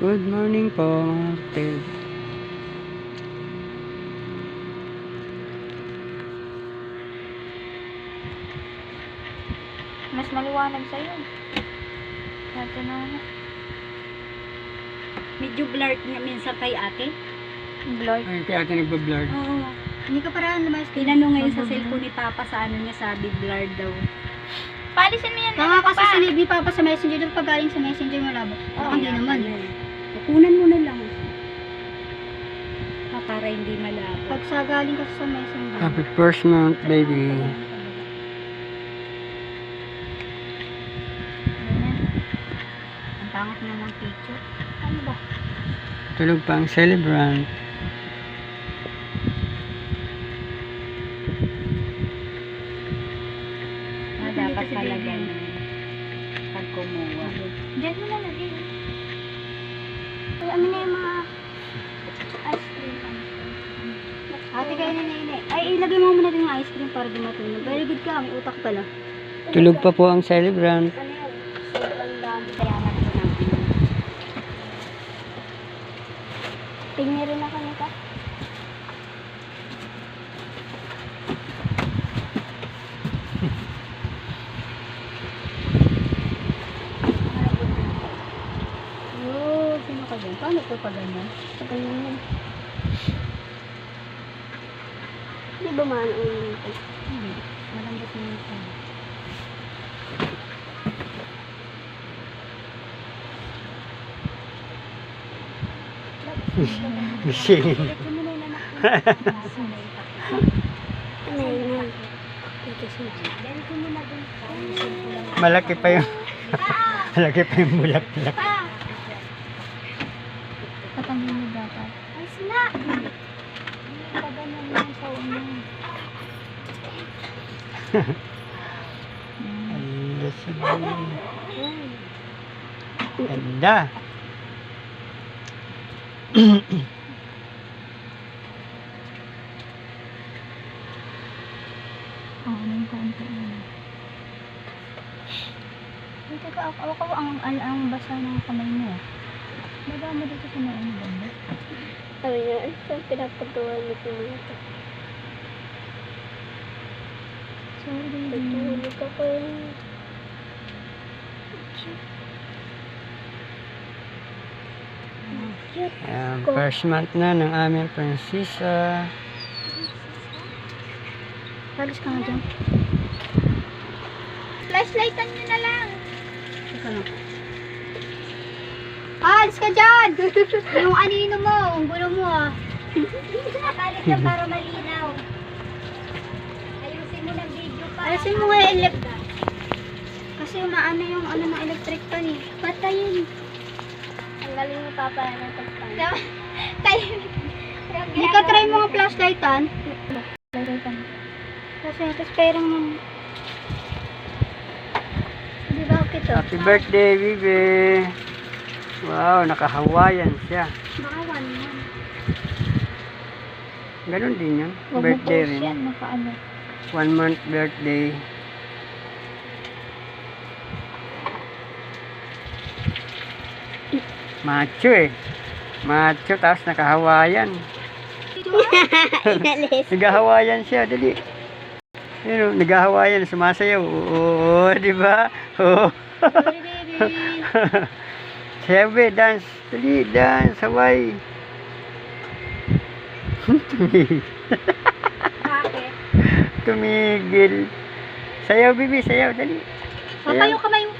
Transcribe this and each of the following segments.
Good morning po, mga kapatid. Mas maliwanag sa'yo. Sabi na ano. Medyo blurred nga minsan kay ate. Blur. Ay, kaya ate nagbablur. Oo. Hindi ka parang naman. Tinanong ngayon sa cellphone ni Papa sa ano niya sabi blurred daw. Palisin mo yan. Ano kasi pa? ni Papa sa messenger, pag galing sa messenger malabo. Ako hindi naman. eh. Kukunan mo na lang. Ah, para hindi malabo. Pag sa galing kasi sa messenger. Happy first month, baby. Ganyan. Ang pangit na ng picture. Ano ba? Tulog pa ang celebrant. Ah, dapat pala ganun. Pag kumuha. Diyan mo na lagay. Ay, ano na yung mga ice cream. Ate kayo na nene. Ay, ilagay mo muna din yung ice cream para dumatunog. Very good ka, may utak pala. Tulog pa po ang celebrant. Tingnan rin ako nito. Oh, sino ka dyan? Paano ito pa ganyan? Sa ganyan yan. Di ba maano ulo nito? Hindi. Malambot naman siya. Gising. Ito mo na yung anak mo. Ano yun yan? Ito siya. Ganito mo na dun. Malaki pa yung... Malaki pa yung bulak-bulak. Patangin mo dapat. Ay, sila! Paganan mo sa ulo. Sige. Ganda. Oo, oh, yung konti mo. Dito ka, ako, ako ang, ang, ang basa ng kamay mo. Baga mo dito sa may ano banda. Sabi ay, saan pinapagawa niyo po ito? Sorry, baby. Tulog ako. Ayan, first month na ng aming prinsesa. Halos ka nga dyan. Flashlightan niyo na lang. Teka lang. Alis ka dyan! yung anino mo, ang gulo mo ah. Nakalit na para malinaw. Ayusin mo ng video pa. Alisin mo nga yung elect. Kasi maano yung ano ng electric pan eh. Patayin. Ang galing ni Papa na tagpan. Tayo. Hindi ka try mo ang flashlightan. Kasi tapos perang mo. Di ba okay to? Happy birthday, baby. Wow, naka-Hawaiian siya. Baka one yan. Ganon din yun. Huwag mo Birthday post rin. yan. Naka-ano. One month birthday. Macho eh. Macho, tapos naka-Hawaiian. Nag-Hawaiian siya, dali. Yun, nag-Hawaiian, sumasayaw. Oo, di ba? Oo. Sabi, dance. Dali, dance, Hawaii. Tumigil. Sayaw, bibi, sayaw, dali. Papa yung kamay mo.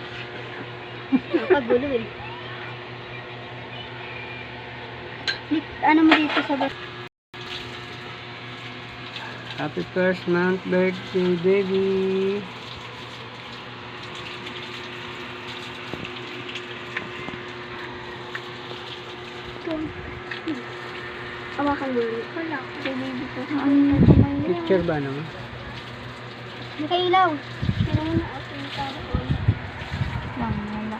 Nakagulo eh. Ano mo dito sa bas? Happy first month birthday, baby. Awakan mo. Wala. Baby ko. Ano yung kamay mo? Picture ba naman? Nakailaw. Sino mo na ako yung? Lang, wala.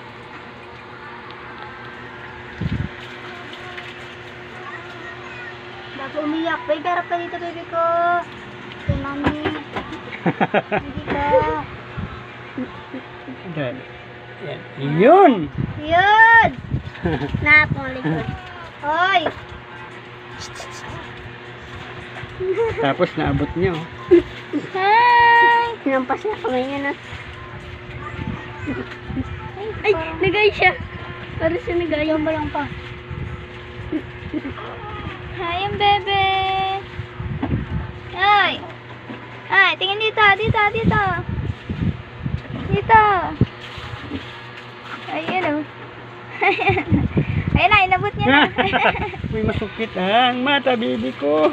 Dapat umiyak. Baby, harap ka dito, baby ko. Kay mami. Hindi ka. Yan. Yun! Yun! Na pong likod. Hoy! Tapos naabot niyo. Hi! Hinampas na kamay niya na. Ay, nagay siya. Para siya nagay. Yung ba lang pa? Hi, ang bebe. Ay. Ay, tingin dito, dito, dito. Dito. Ayun oh. Ayun na, inabot niya na. May masukit ang mata, baby ko.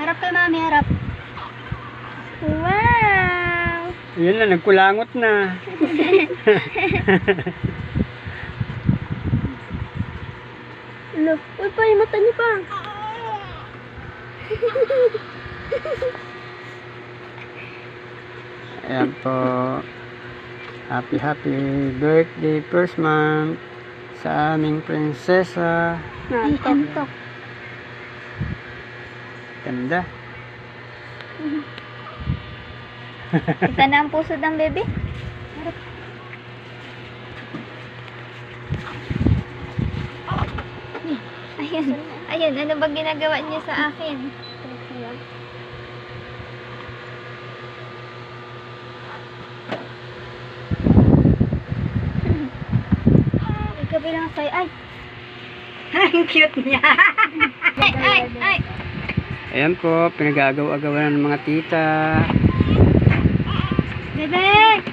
Harap kay mami, harap. wow. Yan na, nagkulangot na. Look, uy pa, yung mata niya pa. Ayan po. Happy, happy birthday first month sa aming prinsesa. Nantok. Ganda. Kita na ang puso ng bebe. Ayun. Ayun, ano ba ginagawa niya sa akin? Ikabi lang sa'yo. Ay! Ang cute niya. Ay, ay, ay. Ayan po, pinag-agaw-agawan ng mga tita.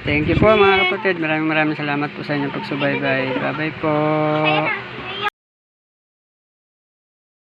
Thank you po mga kapatid. Maraming maraming salamat po sa inyong pagsubaybay. Bye-bye po. Ayun na.